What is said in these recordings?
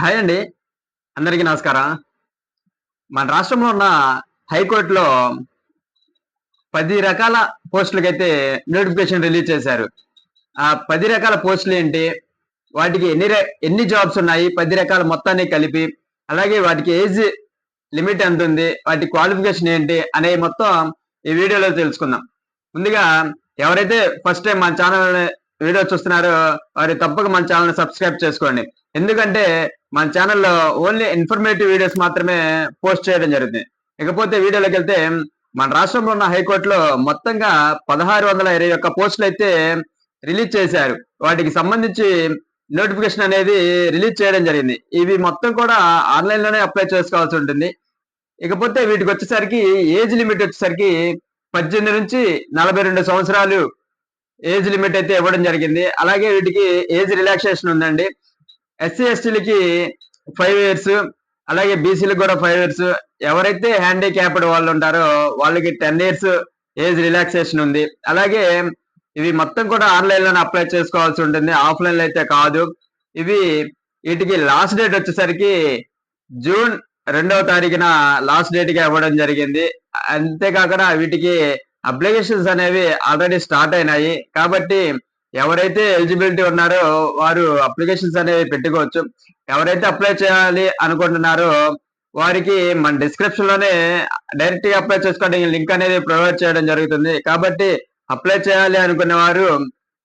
Hi అండి. అందరికీ నమస్కారం. మన రాష్ట్రంలో ఉన్న హైకోర్టులో పది రకాల పోస్టులకైతే నోటిఫికేషన్ రిలీజ్ చేశారు. ఆ పది రకాల పోస్టులు ఏంటి? వాటికి ఎన్ని ర- ఎన్ని జాబ్స్ ఉన్నాయి? పది రకాల మొత్తాన్ని కలిపి అలాగే వాటికి ఏజ్ లిమిట్ ఎంత ఉంది? వాటి క్వాలిఫికేషన్ ఏంటి? అనే మొత్తం ఈ వీడియోలో తెలుసుకుందాం. ముందుగా ఎవరైతే ఫస్ట్ టైం మన ఛానల్ వీడియో చూస్తున్నారో వారు తప్పక మన ఛానల్ సబ్స్క్రైబ్ చేసుకోండి. ఎందుకంటే మన ఛానల్లో ఓన్లీ ఇన్ఫర్మేటివ్ వీడియోస్ మాత్రమే పోస్ట్ చేయడం జరుగుతుంది. ఇకపోతే వీడియోలోకి వెళ్తే మన రాష్ట్రంలో ఉన్న హైకోర్టులో మొత్తంగా పదహారు వందల ఇరవై ఒక్క పోస్టులు అయితే రిలీజ్ చేశారు. వాటికి సంబంధించి నోటిఫికేషన్ అనేది రిలీజ్ చేయడం జరిగింది. ఇవి మొత్తం కూడా ఆన్లైన్లోనే అప్లై చేసుకోవాల్సి ఉంటుంది. ఇకపోతే వీటికి వచ్చేసరికి ఏజ్ లిమిట్ వచ్చేసరికి పద్దెనిమిది నుంచి నలభై రెండు సంవత్సరాలు ఏజ్ లిమిట్ అయితే ఇవ్వడం జరిగింది. అలాగే వీటికి ఏజ్ రిలాక్సేషన్ ఉందండి. ఎస్సీ ఎస్టీలకి ఫైవ్ ఇయర్స్ అలాగే బీసీలకు కూడా ఫైవ్ ఇయర్స్ ఎవరైతే హ్యాండిక్యాప్డ్ వాళ్ళు ఉంటారో వాళ్ళకి టెన్ ఇయర్స్ ఏజ్ రిలాక్సేషన్ ఉంది. అలాగే ఇవి మొత్తం కూడా ఆన్లైన్లోనే అప్లై చేసుకోవాల్సి ఉంటుంది. ఆఫ్లైన్లో అయితే కాదు. ఇవి వీటికి లాస్ట్ డేట్ వచ్చేసరికి జూన్ రెండవ తారీఖున లాస్ట్ డేట్గా ఇవ్వడం జరిగింది. అంతేకాకుండా వీటికి అప్లికేషన్స్ అనేవి ఆల్రెడీ స్టార్ట్ అయినాయి. కాబట్టి ఎవరైతే ఎలిజిబిలిటీ ఉన్నారో వారు అప్లికేషన్స్ అనేవి పెట్టుకోవచ్చు. ఎవరైతే అప్లై చేయాలి అనుకుంటున్నారో వారికి మన డిస్క్రిప్షన్లోనే డైరెక్ట్గా అప్లై చేసుకోవడానికి లింక్ అనేది ప్రొవైడ్ చేయడం జరుగుతుంది. కాబట్టి అప్లై చేయాలి అనుకునే వారు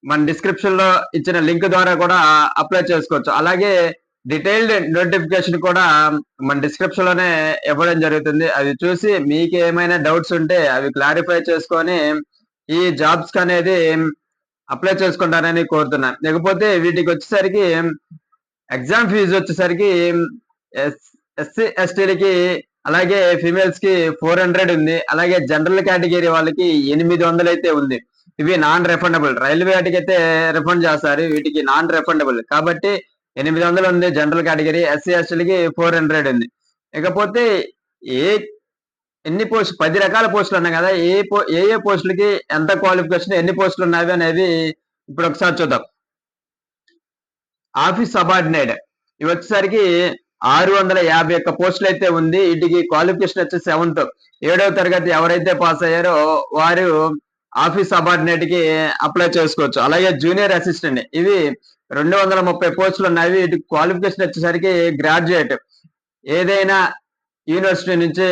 మన డిస్క్రిప్షన్లో ఇచ్చిన లింక్ ద్వారా కూడా అప్లై చేసుకోవచ్చు. అలాగే డీటెయిల్డ్ నోటిఫికేషన్ కూడా మన డిస్క్రిప్షన్లోనే ఇవ్వడం జరుగుతుంది. అది చూసి మీకు ఏమైనా డౌట్స్ ఉంటే అవి క్లారిఫై చేసుకొని ఈ జాబ్స్ అనేది అప్లై చేసుకుంటారని కోరుతున్నాను లేకపోతే వీటికి వచ్చేసరికి ఎగ్జామ్ ఫీజు వచ్చేసరికి ఎస్సీ ఎస్టీలకి అలాగే ఫీమేల్స్కి ఫోర్ హండ్రెడ్ ఉంది. అలాగే జనరల్ కేటగిరీ వాళ్ళకి ఎనిమిది వందలు అయితే ఉంది. ఇవి నాన్ రిఫండబుల్ రైల్వే వాటికి అయితే రిఫండ్ చేస్తారు. వీటికి నాన్ రిఫండబుల్ కాబట్టి ఎనిమిది వందలు ఉంది జనరల్ కేటగిరీ ఎస్సీ ఎస్టీలకి ఫోర్ హండ్రెడ్ ఉంది. ఇకపోతే ఏ ఎన్ని పోస్ట్ పది రకాల పోస్టులు ఉన్నాయి కదా ఏ పో ఏ ఏ పోస్టులకి ఎంత క్వాలిఫికేషన్ ఎన్ని పోస్టులు ఉన్నాయి అనేది ఇప్పుడు ఒకసారి చూద్దాం. Office subordinate. ఇవి వచ్చేసరికి ఆరు వందల యాభై ఒక్క పోస్టులు అయితే ఉంది వీటికి క్వాలిఫికేషన్ వచ్చి సెవెంత్. ఏడవ తరగతి ఎవరైతే పాస్ అయ్యారో వారు ఆఫీస్ సబార్డినేట్కి అప్లై చేసుకోవచ్చు. అలాగే జూనియర్ అసిస్టెంట్. ఇవి రెండు వందల ముప్పై పోస్టులు ఉన్నాయి వీటికి క్వాలిఫికేషన్ వచ్చేసరికి గ్రాడ్యుయేట్. ఏదైనా యూనివర్సిటీ నుంచి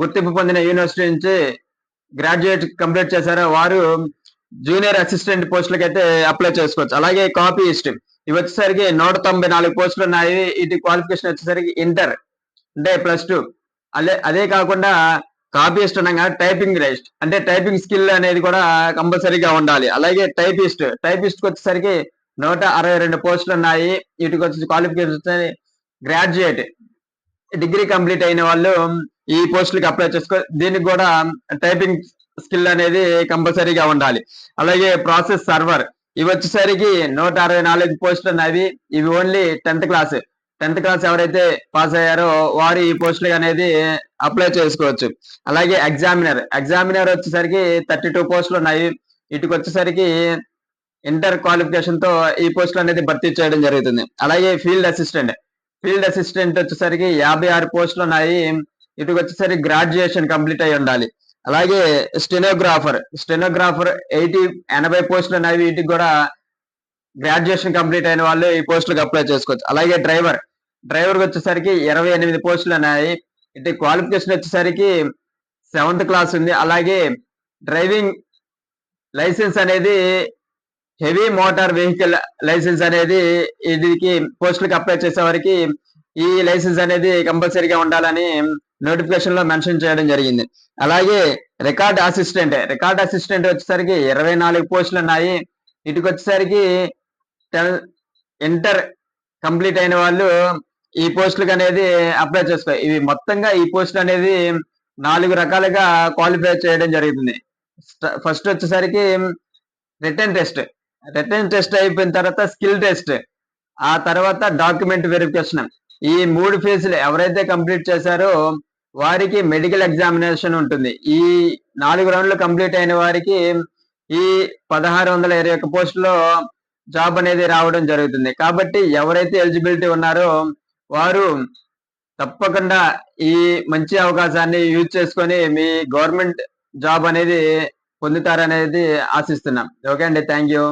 గుర్తింపు పొందిన యూనివర్సిటీ నుంచి గ్రాడ్యుయేట్ కంప్లీట్ చేశారో వారు జూనియర్ అసిస్టెంట్ పోస్టులకి అయితే అప్లై చేసుకోవచ్చు. అలాగే కాపీయిస్ట్ ఇవి వచ్చేసరికి నూట తొంభై నాలుగు పోస్టులు ఉన్నాయి. ఇటు క్వాలిఫికేషన్ వచ్చేసరికి ఇంటర్ అంటే ప్లస్ టూ అదే అదే కాకుండా కాపీస్ట్ అనగా టైపింగ్ రైస్ట్ అంటే టైపింగ్ స్కిల్ అనేది కూడా కంపల్సరీగా ఉండాలి. అలాగే టైపిస్ట్ టైపిస్ట్ వచ్చేసరికి నూట అరవై రెండు పోస్టులు ఉన్నాయి. వీటికి వచ్చి క్వాలిఫికేషన్ వచ్చేసరికి గ్రాడ్యుయేట్ డిగ్రీ కంప్లీట్ అయిన వాళ్ళు ఈ పోస్టులకి అప్లై చేసుకో దీనికి కూడా టైపింగ్ స్కిల్ అనేది కంపల్సరీగా ఉండాలి. అలాగే ప్రాసెస్ సర్వర్ ఇవి వచ్చేసరికి నూట అరవై నాలుగు పోస్టులు ఉన్నాయి ఇవి only tenth class tenth class ఎవరైతే పాస్ అయ్యారో వారు ఈ పోస్టులు అనేది అప్లై చేసుకోవచ్చు. అలాగే ఎగ్జామినర్ ఎగ్జామినర్ వచ్చేసరికి థర్టీ టూ పోస్టులు ఉన్నాయి. వీటికి వచ్చేసరికి ఇంటర్ క్వాలిఫికేషన్తో ఈ పోస్టులు అనేది భర్తీ చేయడం జరుగుతుంది. అలాగే ఫీల్డ్ అసిస్టెంట్ ఫీల్డ్ అసిస్టెంట్ వచ్చేసరికి యాభై ఆరు పోస్టులు ఉన్నాయి. వీటికి వచ్చేసరికి గ్రాడ్యుయేషన్ కంప్లీట్ అయి ఉండాలి. అలాగే స్టెనోగ్రాఫర్ స్టెనోగ్రాఫర్ ఎయిటీ ఎనభై పోస్టులు ఉన్నాయి. వీటికి కూడా గ్రాడ్యుయేషన్ కంప్లీట్ అయిన వాళ్ళు ఈ పోస్టులకు అప్లై చేసుకోవచ్చు. అలాగే డ్రైవర్ డ్రైవర్ వచ్చేసరికి ఇరవై ఎనిమిది పోస్టులు ఉన్నాయి. ఇటు క్వాలిఫికేషన్ వచ్చేసరికి సెవెంత్ క్లాస్ ఉంది. అలాగే డ్రైవింగ్ లైసెన్స్ అనేది హెవీ మోటార్ వెహికల్ లైసెన్స్ అనేది వీటికి పోస్టులకు అప్లై చేసే వారికి ఈ లైసెన్స్ అనేది కంపల్సరీగా ఉండాలని నోటిఫికేషన్లో మెన్షన్ చేయడం జరిగింది. అలాగే రికార్డ్ అసిస్టెంట్ రికార్డ్ అసిస్టెంట్ వచ్చేసరికి ఇరవై నాలుగు పోస్టులు ఉన్నాయి. వీటికి వచ్చేసరికి ఇంటర్ కంప్లీట్ అయిన వాళ్ళు ఈ పోస్టులకు అనేది అప్లై చేసుకో ఇవి మొత్తంగా ఈ పోస్టులు అనేది నాలుగు రకాలుగా క్వాలిఫై చేయడం జరుగుతుంది. ఫస్ట్ వచ్చేసరికి రిటర్న్ టెస్ట్ రిటర్న్ టెస్ట్ అయిపోయిన తర్వాత స్కిల్ టెస్ట్ ఆ తర్వాత డాక్యుమెంట్ వెరిఫికేషన్. ఈ మూడు ఫేజ్లు ఎవరైతే కంప్లీట్ చేశారో వారికి మెడికల్ ఎగ్జామినేషన్ ఉంటుంది. ఈ నాలుగు రౌండ్లు కంప్లీట్ అయిన వారికి ఈ పదహారు వందల ఇరవై ఒక్క పోస్టులో జాబ్ అనేది రావడం జరుగుతుంది. కాబట్టి ఎవరైతే ఎలిజిబిలిటీ ఉన్నారో వారు తప్పకుండా ఈ మంచి అవకాశాన్ని యూజ్ చేసుకొని మీ గవర్నమెంట్ జాబ్ అనేది పొందుతారనేది ఆశిస్తున్నాం. ఓకే అండి థ్యాంక్ యూ.